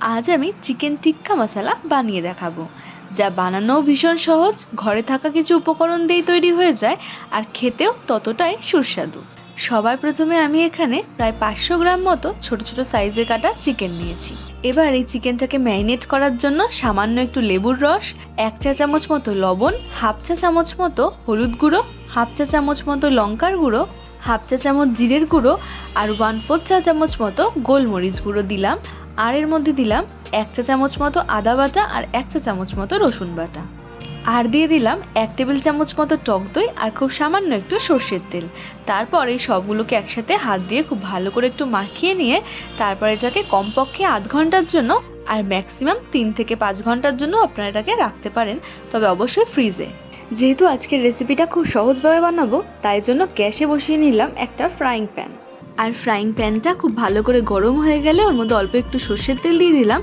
আজ আমি চিকেন টিক্কা মশলা বানিয়ে দেখাবো, যা বানানোও ভীষণ সহজ, ঘরে থাকা কিছু উপকরণ দিয়েই তৈরি হয়ে যায় আর খেতেও ততটাই সুস্বাদু। সবার প্রথমে আমি এখানে প্রায় পাঁচশো গ্রাম মতো ছোট ছোট সাইজে কাটা চিকেন নিয়েছি। এবার এই চিকেনটাকে ম্যারিনেট করার জন্য সামান্য একটু লেবুর রস, এক চা চামচ মতো লবণ, হাফ চা চামচ মতো হলুদ গুঁড়ো, হাফ চা চামচ মতো লঙ্কার গুঁড়ো, হাফ চা চামচ জিরের গুঁড়ো আর ওয়ান ফোর চা চামচ মতো গোলমরিচ গুঁড়ো দিলাম। আর এর মধ্যে দিলাম এক চা চামচ মতো আদা বাটা আর এক চা চামচ মতো রসুন বাটা। আর দিয়ে দিলাম এক টেবিল চামচ মতো টক দই আর খুব সামান্য একটু সর্ষের তেল। তারপর এই সবগুলোকে একসাথে হাত দিয়ে খুব ভালো করে একটু মাখিয়ে নিয়ে তারপর এটাকে কমপক্ষে আধ ঘণ্টার জন্য আর ম্যাক্সিমাম তিন থেকে পাঁচ ঘণ্টার জন্য আপনারা এটাকে রাখতে পারেন, তবে অবশ্যই ফ্রিজে। যেহেতু আজকের রেসিপিটা খুব সহজভাবে বানাবো, তাই জন্য গ্যাসে বসিয়ে নিলাম একটা ফ্রাইং প্যান আর ফ্রাইং প্যানটা খুব ভালো করে গরম হয়ে গেলে ওর মধ্যে অল্প একটু সর্ষের তেল দিয়ে দিলাম।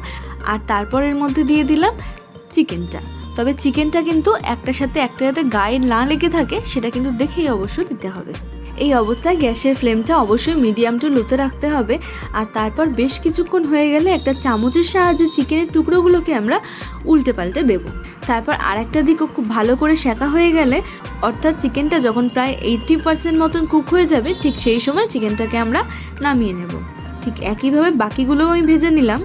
আর তারপরের মধ্যে দিয়ে দিলাম চিকেনটা তবে চিকেনটা কিন্তু একটার সাথে একটা যাতে গায়ে না লেগে থাকে, সেটা কিন্তু দেখেই অবশ্য দিতে হবে। এই অবস্থায় গ্যাসের ফ্লেমটা অবশ্যই মিডিয়াম টু লোতে রাখতে হবে। আর তারপর বেশ কিছুক্ষণ হয়ে গেলে একটা চামচের সাহায্যে চিকেনের টুকরোগুলোকে আমরা উল্টে পাল্টে দেবো। তারপর আর একটা দিকও খুব ভালো করে সেঁকা হয়ে গেলে, অর্থাৎ চিকেনটা যখন প্রায় এইটটি পার্সেন্ট মতন কুক হয়ে যাবে, ঠিক সেই সময় চিকেনটাকে আমরা নামিয়ে নেব। ঠিক একইভাবে বাকিগুলোও আমি ভেজে নিলাম।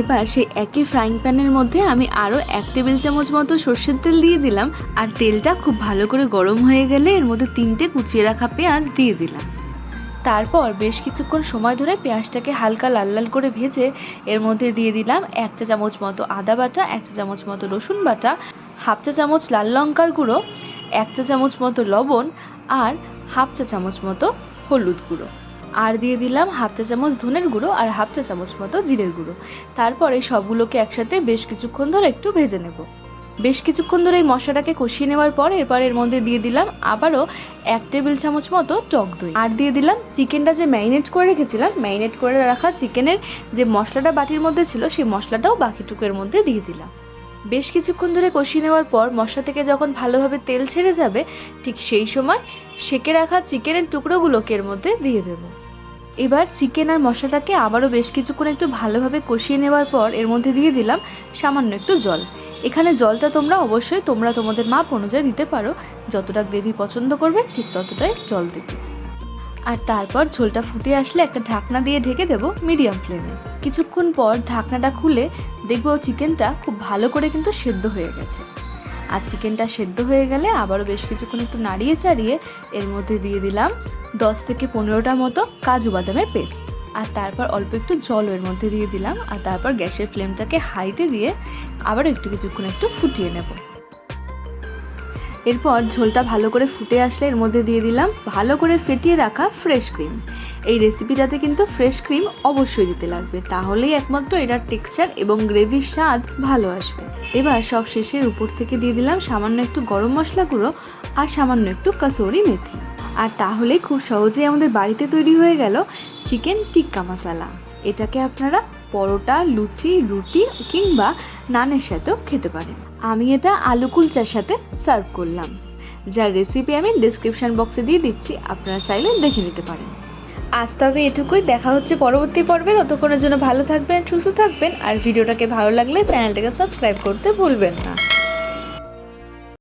এবার সেই একই ফ্রাইং প্যানের মধ্যে আমি আরও এক টেবিল চামচ মতো সর্ষের তেল দিয়ে দিলাম, আর তেলটা খুব ভালো করে গরম হয়ে গেলে এর মধ্যে তিনটে কুচিয়ে রাখা পেঁয়াজ দিয়ে দিলাম। তারপর বেশ কিছুক্ষণ সময় ধরে পেঁয়াজটাকে হালকা লাল লাল করে ভেজে এর মধ্যে দিয়ে দিলাম এক চা চামচ মতো আদা বাটা, এক চা চামচ মতো রসুন বাটা, হাফ চা চামচ লাল লঙ্কার গুঁড়ো, এক চা চামচ মতো লবণ, আর হাফ চা চামচ মতো হলুদ গুঁড়ো। আর দিয়ে দিলাম হাফ চা চামচ ধনের গুঁড়ো আর হাফ চা চামচ মতো জিরের গুঁড়ো। তারপরে সবগুলোকে একসাথে বেশ কিছুক্ষণ ধরে একটু ভেজে নেব। বেশ কিছুক্ষণ ধরে এই মশলাটাকে কষিয়ে নেওয়ার পর এরপর এর মধ্যে দিয়ে দিলাম আবারও এক টেবিল চামচ মতো টক দই। আর দিয়ে দিলাম চিকেনটা যে ম্যারিনেট করে রেখেছিলাম, ম্যারিনেট করে রাখা চিকেনের যে মশলাটা বাটির মধ্যে ছিল, সেই মশলাটাও বাকিটুকু এর মধ্যে দিয়ে দিলাম। বেশ কিছুক্ষণ ধরে কষিয়ে নেওয়ার পর মশলা থেকে যখন ভালোভাবে তেল ছেড়ে যাবে, ঠিক সেই সময় সেকে রাখা চিকেনের টুকরোগুলোকে এর মধ্যে দিয়ে দেবো। এবার চিকেন আর মশলাটাকে আবারও বেশ কিছুক্ষণ একটু ভালোভাবে কষিয়ে নেওয়ার পর এর মধ্যে দিয়ে দিলাম সামান্য একটু জল। এখানে জলটা তোমরা অবশ্যই তোমরা তোমাদের মাপ অনুযায়ী দিতে পারো। যতটা গ্রেভি পছন্দ করবে ঠিক ততটাই জল দেবে। আর তারপর ঝোলটা ফুটে আসলে একটা ঢাকনা দিয়ে ঢেকে দেবো মিডিয়াম ফ্লেমে কিছুক্ষণ পর ঢাকনাটা খুলে দেখব চিকেনটা খুব ভালো করে কিন্তু সেদ্ধ হয়ে গেছে। আর চিকেনটা সেদ্ধ হয়ে গেলে আবারও বেশ কিছুক্ষণ একটু নাড়িয়ে চাড়িয়ে এর মধ্যে দিয়ে দিলাম দশ থেকে পনেরোটা মতো কাজু বাদামের পেস্ট আর তারপর অল্প একটু জল এর মধ্যে দিয়ে দিলাম। আর তারপর গ্যাসের ফ্লেমটাকে হাইতে দিয়ে আবার একটু কিছুক্ষণ একটু ফুটিয়ে নেব। এরপর ঝোলটা ভালো করে ফুটে আসলে এর মধ্যে দিয়ে দিলাম ভালো করে ফেটিয়ে রাখা ফ্রেশ ক্রিম এই রেসিপিটাতে কিন্তু ফ্রেশ ক্রিম অবশ্যই দিতে লাগবে, তাহলেই একমাত্র এটার টেক্সচার এবং গ্রেভির স্বাদ ভালো আসবে। এবার সব শেষের উপর থেকে দিয়ে দিলাম সামান্য একটু গরম মশলা গুঁড়ো আর সামান্য একটু কাসৌরি মেথি। আর তাহলেই খুব সহজেই আমাদের বাড়িতে তৈরি হয়ে গেল চিকেন টিক্কা মশালা এটাকে আপনারা পরোটা, লুচি, রুটি কিংবা নানের সাথেও খেতে পারেন। আমি এটা আলু কুলচার সাথে সার্ভ করলাম। যার রেসিপি আমি ডিসক্রিপশান বক্সে দিয়ে দিচ্ছি, আপনারা চাইলে দেখে নিতে পারেন। আজ তবে এটুকুই, দেখা হচ্ছে পরবর্তী পর্বে। ততক্ষণের জন্য ভালো থাকবেন, সুস্থ থাকবেন, আর ভিডিওটাকে ভালো লাগলে চ্যানেলটাকে সাবস্ক্রাইব করতে ভুলবেন না।